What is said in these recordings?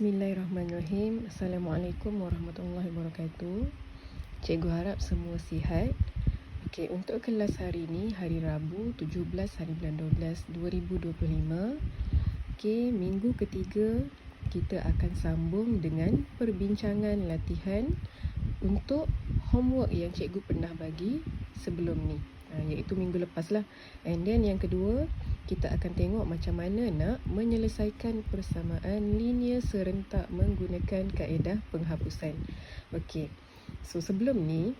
Bismillahirrahmanirrahim. Assalamualaikum warahmatullahi wabarakatuh. Cikgu harap semua sihat. Okey, untuk kelas hari ini, hari Rabu, 17 hari bulan 12 2025. Okey, minggu ketiga kita akan sambung dengan perbincangan latihan untuk homework yang cikgu pernah bagi sebelum ni. Ha, iaitu minggu lepas lah. And then yang kedua, kita akan tengok macam mana nak menyelesaikan persamaan linear serentak menggunakan kaedah penghapusan. Okey. So sebelum ni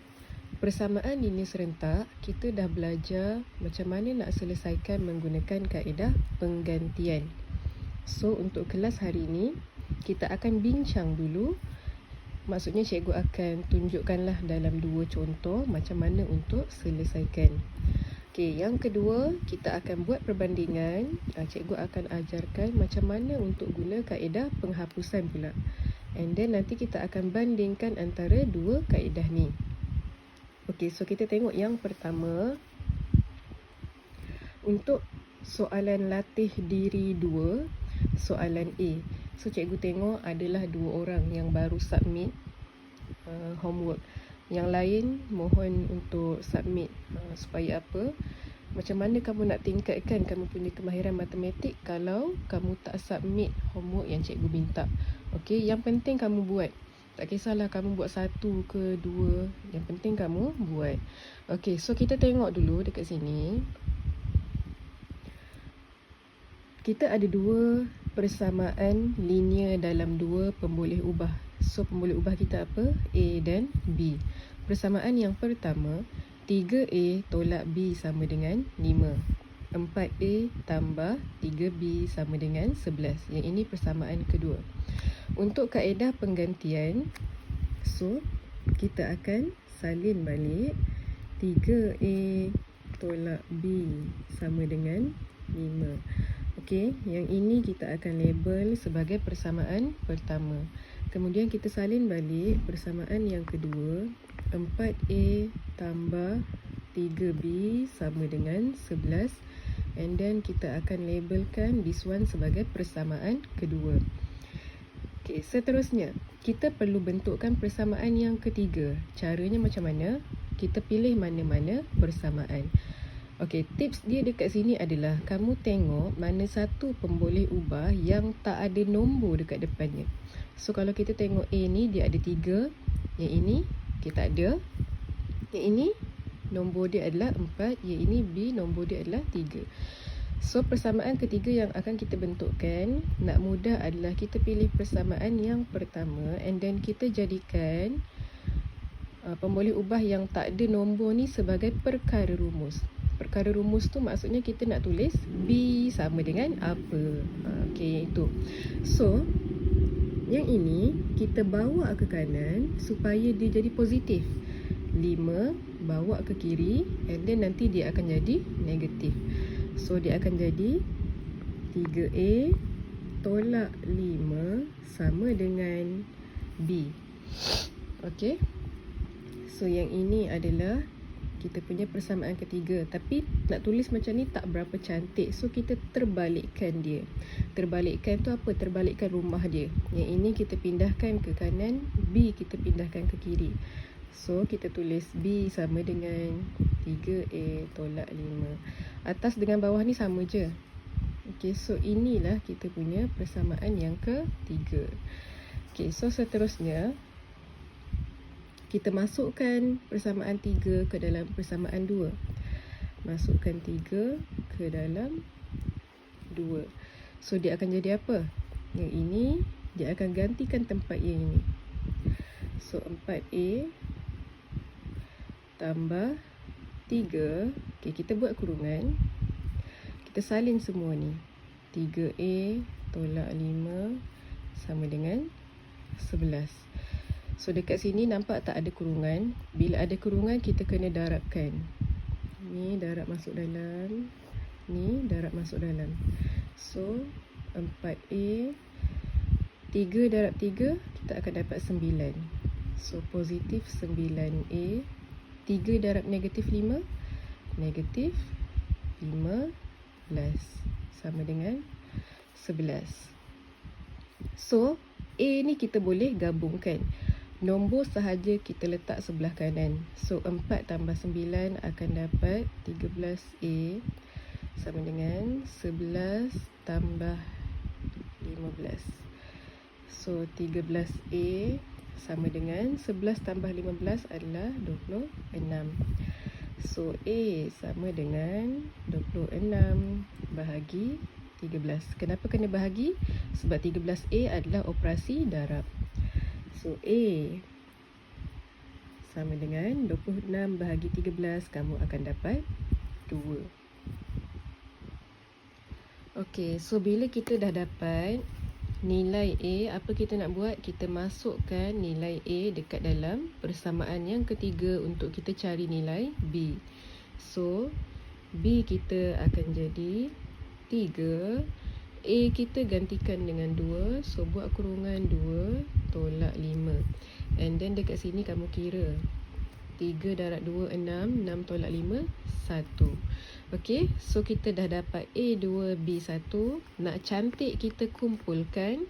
persamaan linear serentak kita dah belajar macam mana nak selesaikan menggunakan kaedah penggantian. So untuk kelas hari ini kita akan bincang dulu Maksudnya cikgu akan tunjukkanlah dalam dua contoh macam mana untuk selesaikan. Okey, yang kedua, kita akan buat perbandingan. Uh, cikgu akan ajarkan macam mana untuk guna kaedah penghapusan pula. And then nanti kita akan bandingkan antara dua kaedah ni. Okey, so kita tengok yang pertama. Untuk soalan latih diri dua, soalan A. So cikgu tengok adalah dua orang yang baru submit uh, homework. Yang lain mohon untuk submit uh, supaya apa? Macam mana kamu nak tingkatkan kamu punya kemahiran matematik kalau kamu tak submit homework yang cikgu minta. Okey, yang penting kamu buat. Tak kisahlah kamu buat satu ke dua, yang penting kamu buat. Okey, so kita tengok dulu dekat sini. Kita ada dua persamaan linear dalam dua pemboleh ubah So pemboleh ubah kita apa? A dan B. Persamaan yang pertama, 3A tolak B sama dengan 5. 4A tambah 3B sama dengan 11. Yang ini persamaan kedua. Untuk kaedah penggantian, so kita akan salin balik 3A tolak B sama dengan 5. Okey, yang ini kita akan label sebagai persamaan pertama. Kemudian kita salin balik persamaan yang kedua. 4A tambah 3B sama dengan 11 And then kita akan labelkan this one sebagai persamaan kedua. Okay, seterusnya. Kita perlu bentukkan persamaan yang ketiga. Caranya macam mana? Kita pilih mana-mana persamaan Okey, tips dia dekat sini adalah kamu tengok mana satu pemboleh ubah yang tak ada nombor dekat depannya. So kalau kita tengok A ni dia ada tiga, yang ini kita ada. Yang ini nombor dia adalah empat, yang ini B nombor dia adalah tiga. So persamaan ketiga yang akan kita bentukkan nak mudah adalah kita pilih persamaan yang pertama and then kita jadikan uh, pemboleh ubah yang tak ada nombor ni sebagai perkara rumus perkara rumus tu maksudnya kita nak tulis B sama dengan apa. Ha, okey, itu. So, yang ini kita bawa ke kanan supaya dia jadi positif. 5 bawa ke kiri and then nanti dia akan jadi negatif. So, dia akan jadi 3A tolak 5 sama dengan B. Okey. So, yang ini adalah kita punya persamaan ketiga. Tapi nak tulis macam ni tak berapa cantik. So kita terbalikkan dia. Terbalikkan tu apa? Terbalikkan rumah dia. Yang ini kita pindahkan ke kanan B kita pindahkan ke kiri. So kita tulis B sama dengan 3A tolak 5 atas dengan bawah ni sama je. Okay, so inilah kita punya persamaan yang ketiga. Okay, so seterusnya kita masukkan persamaan 3 ke dalam persamaan 2. Masukkan 3 ke dalam 2. So dia akan jadi apa? Yang ini dia akan gantikan tempat yang ini. So 4A tambah 3. Okay, kita buat kurungan. Kita salin semua ni. 3A tolak 5 sama dengan 11. So dekat sini nampak tak ada kurungan. Bila ada kurungan kita kena darabkan. Ni darab masuk dalam. Ni darab masuk dalam. So 4A 3 darab 3 kita akan dapat 9. So positif 9A 3 darab negatif 5 negatif 15 sama dengan 11. So A ni kita boleh gabungkan. Nombor sahaja kita letak sebelah kanan. So 4 tambah 9 akan dapat 13A sama dengan 11 tambah 15. So 13A sama dengan 11 tambah 15 adalah 26. So A sama dengan 26 bahagi 13. Kenapa kena bahagi? Sebab 13A adalah operasi darab. So A sama dengan 26 bahagi 13 kamu akan dapat 2. Okey, so bila kita dah dapat nilai A, apa kita nak buat? Kita masukkan nilai A dekat dalam persamaan yang ketiga untuk kita cari nilai B. So B kita akan jadi 3 A kita gantikan dengan 2 So buat kurungan 2 Tolak 5 And then dekat sini kamu kira 3 darab 2 6 6 tolak 5 1 Okay So kita dah dapat A2 B1 Nak cantik kita kumpulkan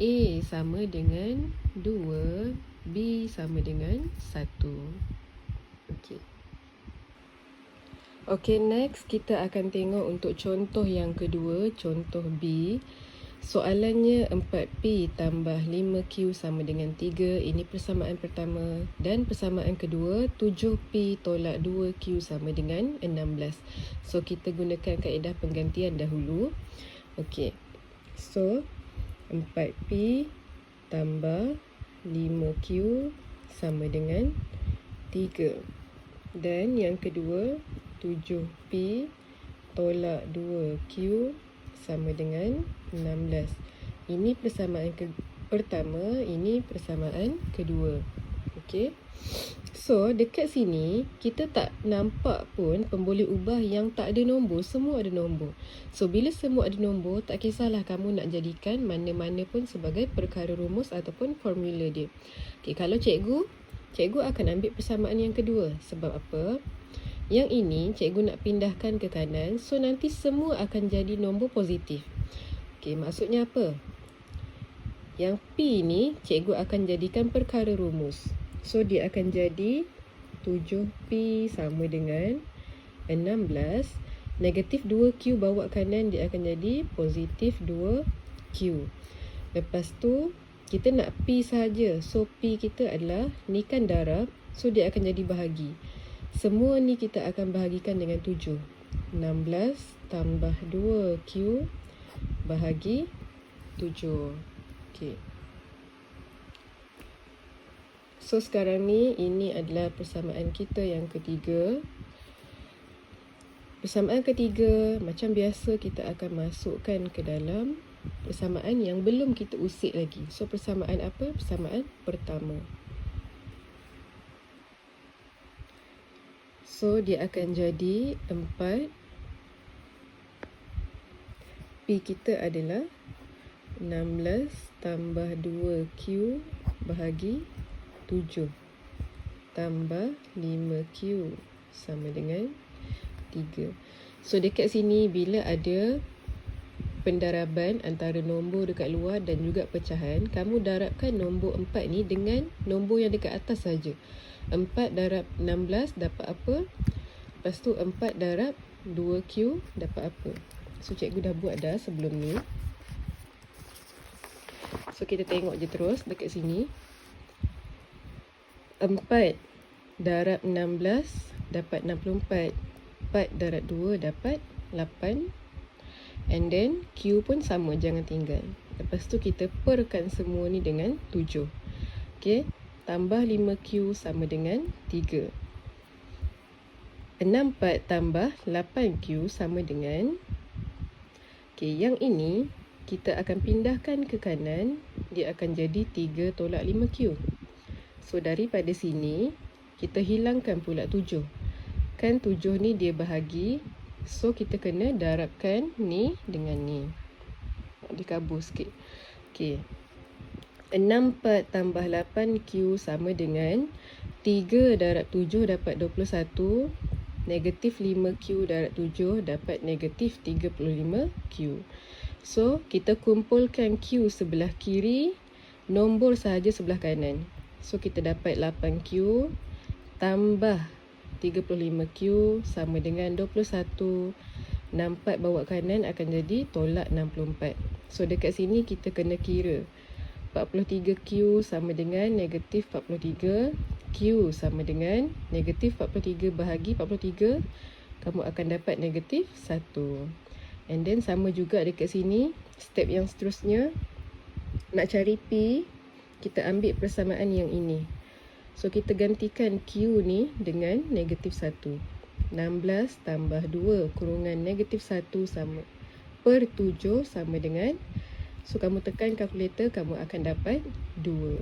A sama dengan 2 B sama dengan 1 Okay. Okay, next kita akan tengok untuk contoh yang kedua, contoh B. Soalannya 4P tambah 5Q sama dengan 3. Ini persamaan pertama. Dan persamaan kedua, 7P tolak 2Q sama dengan 16. So, kita gunakan kaedah penggantian dahulu. Okay, so 4P tambah 5Q sama dengan 3. Dan yang kedua, 7P tolak 2Q sama dengan 16. Ini persamaan ke pertama, ini persamaan kedua. Okey. So, dekat sini kita tak nampak pun pemboleh ubah yang tak ada nombor, semua ada nombor. So, bila semua ada nombor, tak kisahlah kamu nak jadikan mana-mana pun sebagai perkara rumus ataupun formula dia. Okey, kalau cikgu, cikgu akan ambil persamaan yang kedua. Sebab apa? Yang ini cikgu nak pindahkan ke kanan So nanti semua akan jadi nombor positif. Okey, maksudnya apa? Yang P ni cikgu akan jadikan perkara rumus. So dia akan jadi 7P sama dengan 16 Negatif 2Q bawa kanan dia akan jadi positif 2Q Lepas tu kita nak P sahaja. So P kita adalah ni kan darab. So dia akan jadi bahagi semua ni kita akan bahagikan dengan 7. 16 tambah 2Q bahagi 7. Okey. So sekarang ni ini adalah persamaan kita yang ketiga. Persamaan ketiga macam biasa kita akan masukkan ke dalam persamaan yang belum kita usik lagi. So persamaan apa? Persamaan pertama. So dia akan jadi 4 P kita adalah 16 tambah 2Q bahagi 7 Tambah 5Q sama dengan 3 So dekat sini bila ada pendaraban antara nombor dekat luar dan juga pecahan Kamu darabkan nombor 4 ni dengan nombor yang dekat atas saja. 4 darab 16 dapat apa? Lepas tu 4 darab 2Q dapat apa? So cikgu dah buat dah sebelum ni. So kita tengok je terus dekat sini. 4 darab 16 dapat 64. 4 darab 2 dapat 8. And then Q pun sama jangan tinggal. Lepas tu kita perkan semua ni dengan 7. Okay tambah 5Q sama dengan 3. 64 tambah 8Q sama dengan Okey, yang ini kita akan pindahkan ke kanan, dia akan jadi 3 tolak 5Q. So daripada sini kita hilangkan pula 7. Kan 7 ni dia bahagi. So kita kena darabkan ni dengan ni. Dikabur sikit. Okey. 6 per tambah 8Q sama dengan 3 darab 7 dapat 21 Negatif 5Q darab 7 dapat negatif 35Q So, kita kumpulkan Q sebelah kiri Nombor sahaja sebelah kanan. So kita dapat 8Q tambah 35Q sama dengan 21. 64 bawa kanan akan jadi tolak 64. So dekat sini kita kena kira. 43Q sama dengan negatif 43. Q sama dengan negatif 43 bahagi 43. Kamu akan dapat negatif 1. And then sama juga dekat sini. Step yang seterusnya. Nak cari P. Kita ambil persamaan yang ini. So kita gantikan Q ni dengan negatif 1. 16 tambah 2 kurungan negatif 1 sama per 7 sama dengan so kamu tekan kalkulator kamu akan dapat 2